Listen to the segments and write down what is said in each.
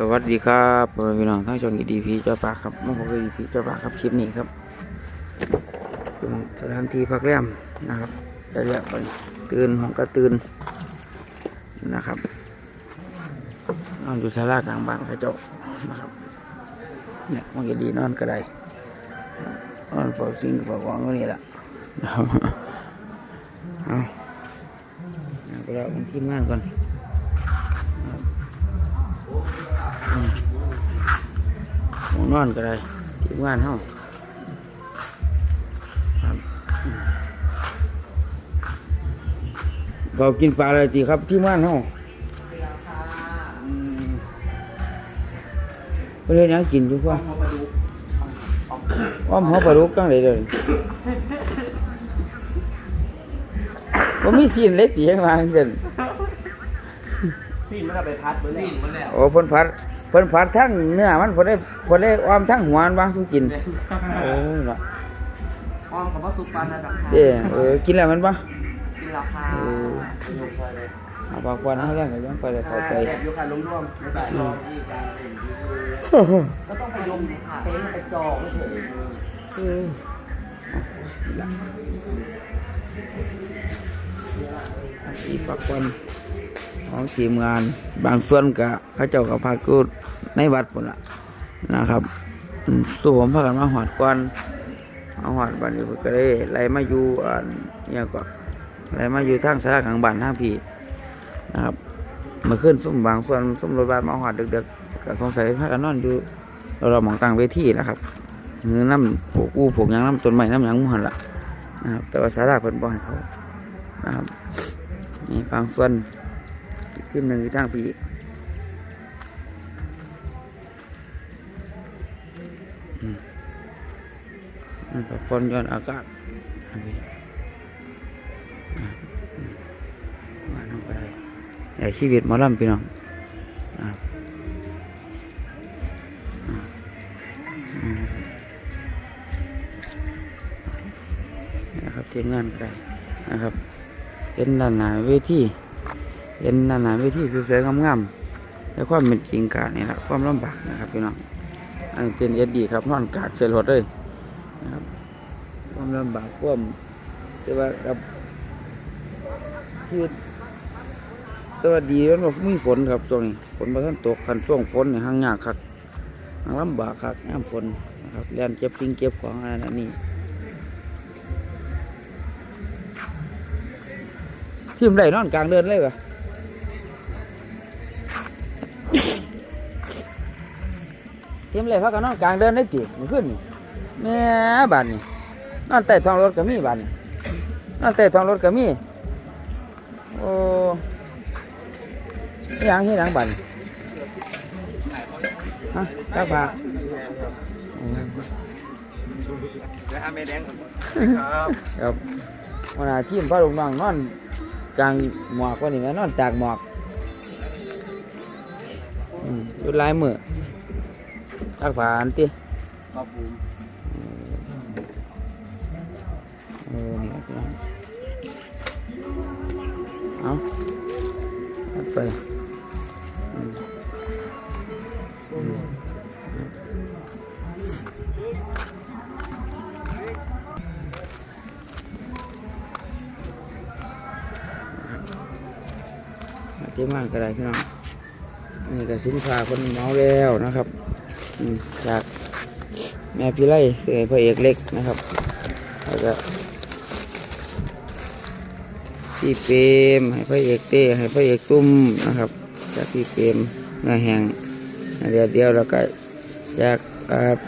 สวัสดีครับพี่น้องทั้งช่องอีดีพีเจ้าปากครับมาพบกับอีดีพีเจ้าปากครับคลิปนี้ครับเป็นสถานที่พักแรมนะครับได้แล้วไปตื่นห้องก็ตื่นนะครับนอนอยู่ศาลากลางบ้านพระเจ้านะครับเนี่ยมันก็ดีนอนก็ได้นอนเฝ้าสิ่งเฝ้าของก็นี่แหละนะครับเอาเอาไปแล้วผมทีมงานก่อน หมองนอนก็ได้ทีมงานเฮาครับเขากินปลาอะไรตีครับที่งานเฮาอืมเพื่อนยังกินอยู่ว่าอ้อมหัวปลาดุกกังเลยเด้อว่ามีซีนเล็กตีให้มาจังซั่นซีนมันเอาไปพัดเบอร์ซีนมันแล้วโอ้เพิ่นผัดเพิ่นผัดทั้งเนื้อมันเพิ่นได้เพิ่นได้อ้อมทั้งหัวมันบ้างทุกกินโอ้ยเนาะอ้อมกับว่าซุปปลาระดับเจ้เออกินแล้วมันปะกินราคาเอาปากควันให้แล้วก็ยังไปได้เข้าใจแอบอยู่ค่ะร่วมๆไม่ได้รอที่การเล่นก็ต้องไปยมค่ะเต้นไปจองเฉยอีปากควันของทีมงาน บางส่วนก็เขาเจ้าก็พากู ในวัดพุ่นล่ะนะครับสู้ผมพากันมาหอดก่อนมาหอดบันี้เพิ่ก็ได้ไล่มาอยู่อันเนี่ยก็ไล่มาอยู่ทางสารกลางบ้านทางพี่นะครับมื่อคืนซุ่มบางส่วนซุ่มรถบัสมาหอดเดึกๆก็สงสัยพากันนอนอยู่เราเราหมองกลางเวทีนะครับเงือน้ำผูกอู้ผูกยังน้ำต้นไม้น้ำยังมุหันละนะครับ แต่ว่าสาราเพิ่นบ่ให้เขานะครับนี่บางส่วนทีมหนึ่งอยู่ทางพี่ นี่ก็ปนย้อนอากาศอันนี้อะอืมาน้องไปได้ชีวิตมอลำพี่น้องนะครับทีมงานก็ได้นะครับเห็นด้านหน้าเวทีเห็นด้านหน้าเวทีสวยๆงามๆแต่ความเป็นจริงการนี่แหละความลำบากนะครับพี่น้องอันเป็นเอสดีครับนอนกากเสียรถเลย ความลำบากความแต่ว่ากับชีวิตแต่ว่าดีมันบ่มีฝนครับช่วงนี้ฝนมาท่านตกคันช่วงฝนเนี่ยห่างยากคักห่างลำบากคักน้ำฝนนะครับเรียนเก็บทิ้งเก็บของอะไรนี่ทีมไรนอนกลางเดินเลยปะทีมไรพักกันนอนกลางเดินได้ตีมันขึ้นนี่แม่บ้านนี่ นอนใต้ท้องรถก็มีบ้านนี่นอนใต้ท้องรถก็มีโอ้ยังที่ยังบันฮะตาผาแล้วทำไม่แดงครับครับวันอาทีมพ่อลุงน้องนอนกลางหมอกวันนี้แม่นอนตากหมอกอืมอยู่ลายมือตากผาอันติครับผม เอาเอาไปมอืมเอาเสียมากก็ได้พี่น้องนี่ก็สินค้าคนเมาแล้วนะครับจากแม่พี่ไล่เสือพระเอกเล็กนะครับแล้วก็ พี่เปรมให้พระเอกเต้ให้พระเอกตุ้มนะครับจากพี่เปรมเนื้อแห้งเดียวเดียวแล้วก็จาก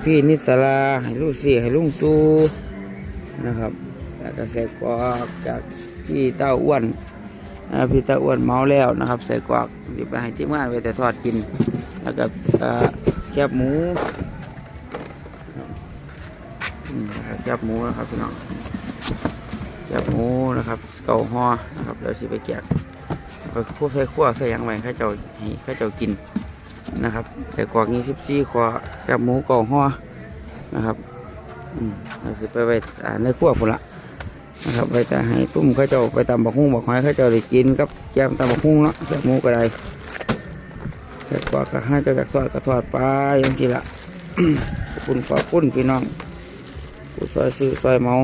พี่นิสลาให้ลูกสี่ให้ลุงตูนะครับแล้วก็ใส่กรอกจากพี่เต้าอ้วนพี่เต้าอ้วนเมาแล้วนะครับใส่กรอกเดี๋ยวไปให้ทีมงานไปแต่ทอดกิน แล้วก็แคบหมูแคบหมูนะครับพี่น้อง กบหมูนะครับเกาหอนะครับเดี๋ยวสิไปแกะไปคั่วใส่คั่วใส่ยังไว้ข้าเจ้าให้ข้าเจ้ากินนะครับใส่กวากนี้สิบสี่ขวแกบหมูเกาหอนะครับอืมเราสิไปไว้อ่ในคั่วพุ่นละนะครับไปแต่ให้ตุ้มข้าเจ้าไปตำบักหุ่งบักหอยข้าเจ้าได้กินกับแกมตำบักหุ่งเนาะแกบหมูก็ได้แต่กว่าก็ให้เจ้าจากทอดก็ทอดไปยังสิละขอบคุณขอบคุณพี่น้องผู้ซอยซื้อซอยเมา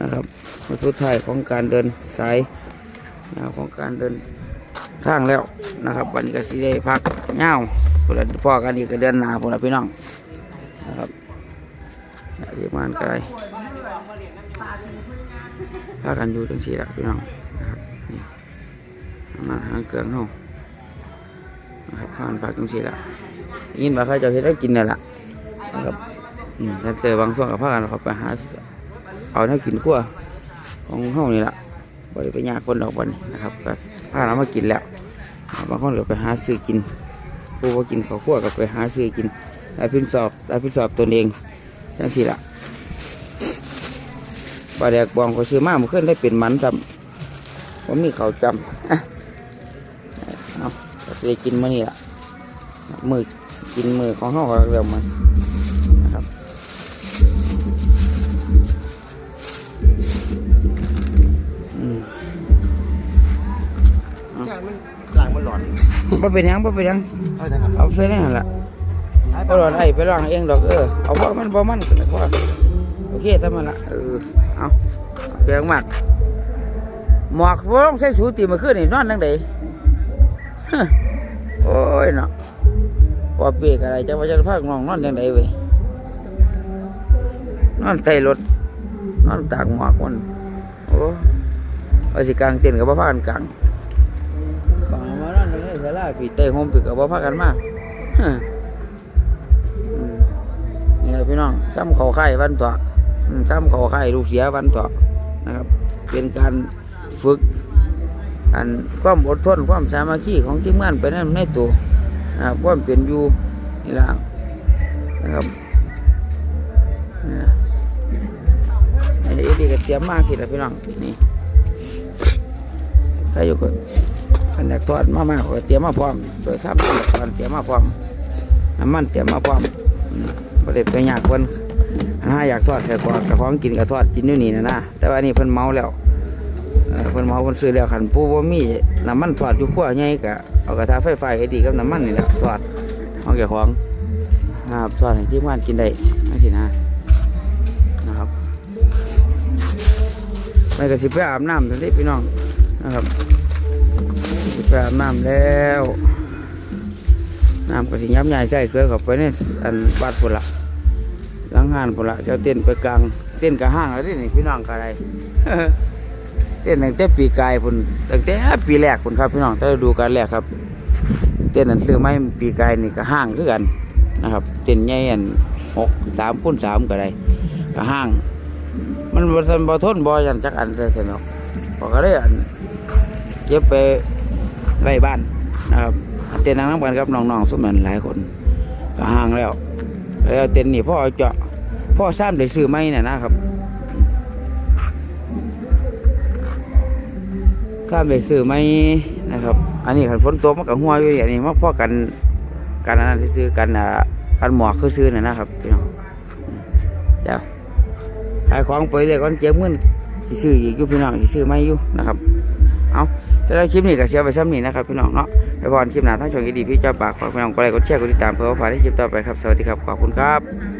นะครับ สุดท้ายของการเดินสายนะของการเดินทางแล้วนะครับ วันนี้ก็สิได้พักเงาพวกเราพ่อกันอีกก็เดือนหนาพวกเราพี่น้องนะครับที่มานไกลพากันอยู่จังสี่ละพี่น้องนะครับนี่ทำงานหางเครื่องเฮานะครับผ่านพักจังสี่ละยินว่าเขาเจะเฮ็ดให้กินนั่นแหละนะครับอืมแดนเซอร์บางส่วนกับพากันเขาไปหาเอาให้กินขั้ว ของเฮานี่แหละบริไปยากคนดอกบันนะครับก็พาเอามากินแล้วบางคนก็ไปหาซื้อกินผู้ว่ากินข้าวคั่วก็ไปหาซื้อกินได้พินสอบได้พินสอบตนเองจังสิละปลาแดกบองก็ซื้อมาเมื่อคืนได้เป็นมันจำผมมีเขาจำอะเอาจะได้กินมื้อนี้ละมือกินมือของเขาก็เริ่มมาน บ่เป็นหยังบ่เป็นหยังเอาเลยครับเอาใส่ในหันละเอาหลอดไอ้ไปล้างเองดอกเออเอาว่ามันบ่มันกันนะว่าโอเคทำมันละเออเอาเปียงมากหมอกบ่ต้องใส่สูติมาขึ้นนี่นอนทั้งใดฮะโอ้ยเนาะพอเปียกอะไรจะว่าจะพาน้องนอนยังไงเว้ยนอนใส่รถนอนตากหมอกมันโอ้ว่าสิกลางเต็นท์กับบ่พากันกลางบางมานั่น เลยเวลาปีเตะโฮมปีกับบ่พากันมาฮะอืมนี่แหละพี่น้องซ้ำเขาไข่วันต่อซ้ำเขาไข่ลูกเสียวันต่อนะครับ เป็นการฝึก อันความอดทนความสามัคคีของทีมงานไปนั่นในตัวนะครับความเป็นอยู่นี่ละนะครับนี่ดีก็เตรียมมากสิละพี่น้องนี่ใครอยู่ก็ขัน อยากทอดมามาเตรียมมาพร้อมโดยทำขั้นตอนเตรียมมาพร้อมน้ำมันเตรียมมาพร้อมประเด็ไปยากคนนถ้าอยากทอดแต่ก่อนกับของกินกับทอดกินอยู่นี่นะนะแต่ว่านี่เพิ่นเมาแล้วเพิ่นเมาเพิ่นซื้อแล้วขันปูว่ามีน้ำมันทอดอยู่ขั้วใหญ่กะเอากระทะไฟไฟให้ดีกับน้ำมันนี่แหละทอดเอาแก่ของนะครับทอดให้ทีมงานกินได้นั่สินะนะครับไปกับสิบไปอาบน้ำทันทีพี่น้องนะครับ ไปอาบน้ำแล้วน้ำก็สิยับใหญ่ใส่เครือเข้าไปในอันวัดพุ่นละหลังห้านพุ่นละเจ้าเต้นไปกลางเต้นกับห้างแล้วนี่พี่น้องกับอะไรเต้นตั้งแต่ปีกายพุ่นตั้งแต่ปีแรกพุ่นครับพี่น้องถ้าดูการแรกครับ เต้นนั้นซื้อไม้ปีกายนี่ก็ห้างคือกันนะครับเต้นใหญ่อันหกสามคูณสามก็ได้ก็ห้าง มันบ่ทันบ่ทนบ่ยันจักอันเลยสนอกพอก็ได้อันเก็บไป ไว้บ้านนะครับเต้นนั่งน้ำกันกับน้องๆสมันหลายคนก็ห่างแล้ว แล้วเต้นนี่พ่อเอาเจาะพ่อซ้ำได้ซื้อไหมเนี่ยนะครับซ้ำได้ซื้อไหมนะครับ อันนี้ขันฝนตกมันกับหัวอยู่อย่างนี้มาพ่อกันกันนั้นที่ซื้อกันอ่ากันหมอกคือซื้อน่ะนะครับพี่น้องเดี๋ยวขายของไปเลยก่อนเจ็บเงินซื้ออีกอยู่พี่น้องซื้อไหมอยู่นะครับ เอา แล้วคลิปนี้ก็เชียร์ไปซ้ำนี้นะครับพี่น้องเนาะไปพอลคลิปหน้าทั้งช่องอีดีพี่เจ้าปากฝากพี่น้องกดไลค์กดแชร์กดติดตามเพื่อว่าผ่านได้คลิปต่อไปครับสวัสดีครับขอบคุณครับ